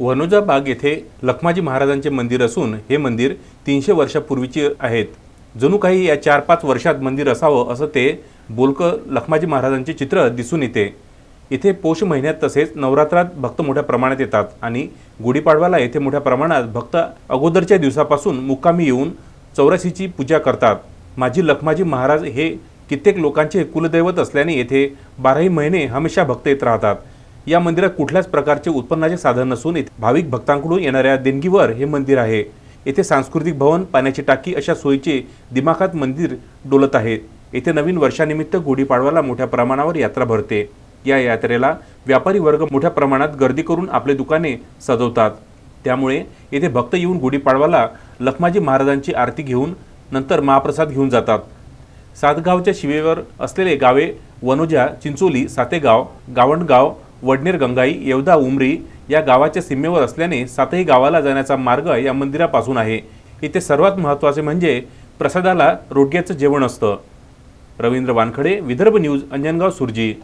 वनोजा बाग येथे लखमाजी महाराजांचे मंदिर असून हे मंदिर तीनशे वर्षापूर्वीचे आहेत. जणू काही या चार पाच वर्षात मंदिर असावं असं ते बोलकं लखमाजी महाराजांचे चित्र दिसून येते. इथे पौष महिन्यात तसेच नवरात्रात भक्त मोठ्या प्रमाणात येतात आणि गुढीपाडव्याला येथे मोठ्या प्रमाणात भक्त अगोदरच्या दिवसापासून मुक्कामी येऊन चौराशीची पूजा करतात. माजी लखमाजी महाराज हे कित्येक लोकांचे कुलदैवत असल्याने येथे बाराही महिने हमेशा भक्त येत राहतात. या मंदिरात कुठल्याच प्रकारचे उत्पन्नाचे साधन नसून भाविक भक्तांकडून येणाऱ्या देणगीवर हे मंदिर आहे. येथे सांस्कृतिक भवन पाण्याची टाकी अशा सोयीचे दिमाखात मंदिर डोलत आहे. येथे नवीन वर्षानिमित्त गुढीपाडवाला मोठ्या प्रमाणावर यात्रा भरते. या यात्रेला व्यापारी वर्ग मोठ्या प्रमाणात गर्दी करून आपले दुकाने सजवतात. त्यामुळे येथे भक्त येऊन गुढीपाडवाला लखमाजी महाराजांची आरती घेऊन नंतर महाप्रसाद घेऊन जातात. सातगावच्या शिवेवर असलेले गावे वनोजा चिंचोली सातेगाव गावणगाव वडनेर गंगाई येवदा उमरी या गावाच्या सीमेवर असल्याने सातही गावाला जाण्याचा मार्ग या मंदिरापासून आहे. इथे सर्वात महत्त्वाचे म्हणजे प्रसादाला रोडग्याचं जेवण असतं. रवींद्र वानखडे विदर्भ न्यूज अंजनगाव सुरजी.